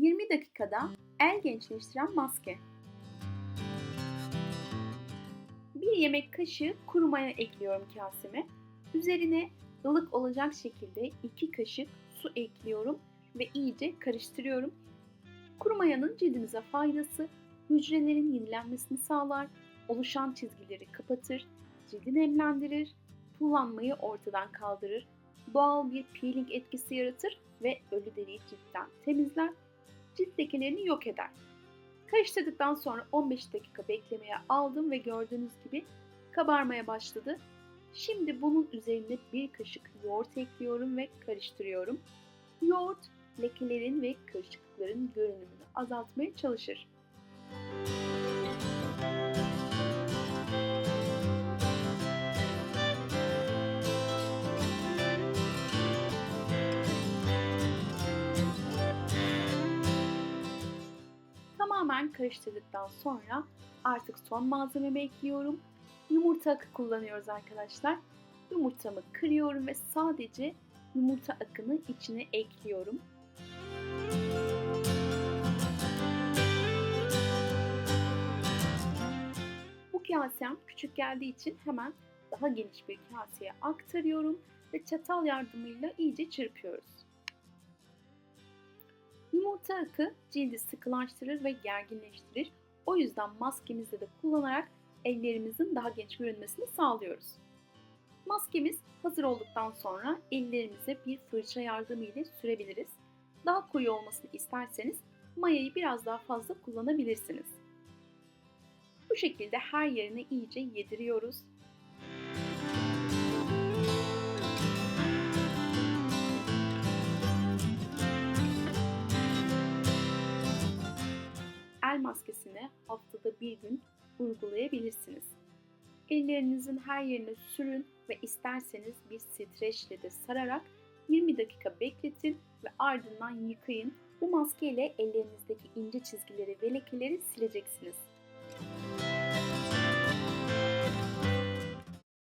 20 dakikada el gençleştiren maske. Bir yemek kaşığı kuru maya ekliyorum kaseme. Üzerine ılık olacak şekilde 2 kaşık su ekliyorum ve iyice karıştırıyorum. Kuru mayanın cildimize faydası hücrelerin yenilenmesini sağlar, oluşan çizgileri kapatır, cildi nemlendirir, kullanmayı ortadan kaldırır, doğal bir peeling etkisi yaratır ve ölü deriyi ciltten temizler, cilt lekelerini yok eder. Karıştırdıktan sonra 15 dakika beklemeye aldım ve gördüğünüz gibi kabarmaya başladı. Şimdi bunun üzerine bir kaşık yoğurt ekliyorum ve karıştırıyorum. Yoğurt lekelerin ve kırışıklıkların görünümünü azaltmaya çalışır. Tamamen karıştırdıktan sonra artık son malzememi ekliyorum. Yumurta akı kullanıyoruz arkadaşlar. Yumurtamı kırıyorum ve sadece yumurta akını içine ekliyorum. Bu kasem küçük geldiği için hemen daha geniş bir kaseye aktarıyorum ve çatal yardımıyla iyice çırpıyoruz. Yumurta akı cildi sıkılaştırır ve gerginleştirir. O yüzden maskemizde de kullanarak ellerimizin daha genç görünmesini sağlıyoruz. Maskemiz hazır olduktan sonra ellerimize bir fırça yardımıyla sürebiliriz. Daha koyu olmasını isterseniz mayayı biraz daha fazla kullanabilirsiniz. Bu şekilde her yerine iyice yediriyoruz. El maskesini haftada bir gün uygulayabilirsiniz. Ellerinizin her yerine sürün ve isterseniz bir streçle de sararak 20 dakika bekletin ve ardından yıkayın. Bu maske ile ellerinizdeki ince çizgileri ve lekeleri sileceksiniz.